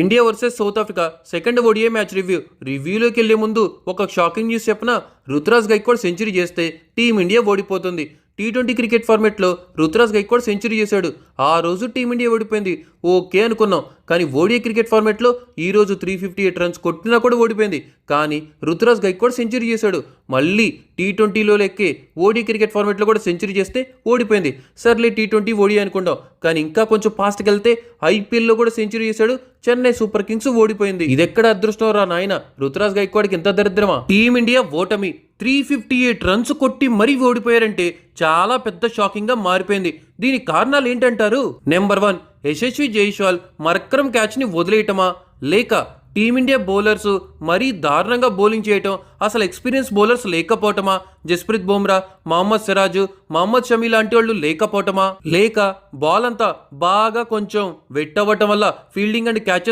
India versus South Africa second ODI match review. రివ్యూలోకి వెళ్ళే ముందు ఒక షాకింగ్ న్యూస్ చెప్పిన? రుతురాజ్ గైక్వాడ్ సెంచరీ చేస్తే టీమిండియా ఓడిపోతుంది. టీ ట్వంటీ క్రికెట్ ఫార్మెట్లో రుతురాజ్ గైక్వాడ్ సెంచరీ చేశాడు. ఆ రోజు టీమిండియా ఓడిపోయింది. ఓకే అనుకున్నాం. కానీ ఓడిఐ క్రికెట్ ఫార్మెట్లో ఈరోజు త్రీ ఫిఫ్టీ ఎయిట్ రన్స్ కొట్టినా కూడా ఓడిపోయింది. కానీ రుతురాజ్ గైక్వాడ్ సెంచరీ చేశాడు. మళ్ళీ టీ ట్వంటీలో లెక్కే ఓడి క్రికెట్ ఫార్మెట్లో కూడా సెంచరీ చేస్తే ఓడిపోయింది. సర్లే టీ ట్వంటీ ఓడి అనుకుంటాం కానీ ఇంకా కొంచెం ఫాస్ట్కి వెళ్తే ఐపీఎల్లో కూడా సెంచరీ చేశాడు. చెన్నై సూపర్ కింగ్స్ ఓడిపోయింది. ఇది ఎక్కడ అదృష్టం రా నాయన? రుతురాజ్ గైక్వాడ్కి ఎంత దరిద్రమా? టీమిండియా ఓటమి. త్రీ ఫిఫ్టీ ఎయిట్ రన్స్ కొట్టి మరీ ఓడిపోయారంటే చాలా పెద్ద షాకింగ్గా మారిపోయింది. దీని కారణాలు ఏంటంటారు? Number one Yashasvi Jaiswal Markram క్యాచ్ని వదిలేయటమా? లేక టీమిండియా బౌలర్స్ మరీ దారుణంగా బౌలింగ్ చేయటం అసలు ఎక్స్పీరియన్స్ బౌలర్స్ లేకపోవటమా? జస్ప్రీత్ బుమ్రా మహమ్మద్ సిరాజు మహమ్మద్ షమీ లాంటి వాళ్ళు లేకపోవటమా? లేక బాల్ అంతా బాగా కొంచెం వెట్ అవ్వటం వల్ల ఫీల్డింగ్ అండ్ క్యాచెస్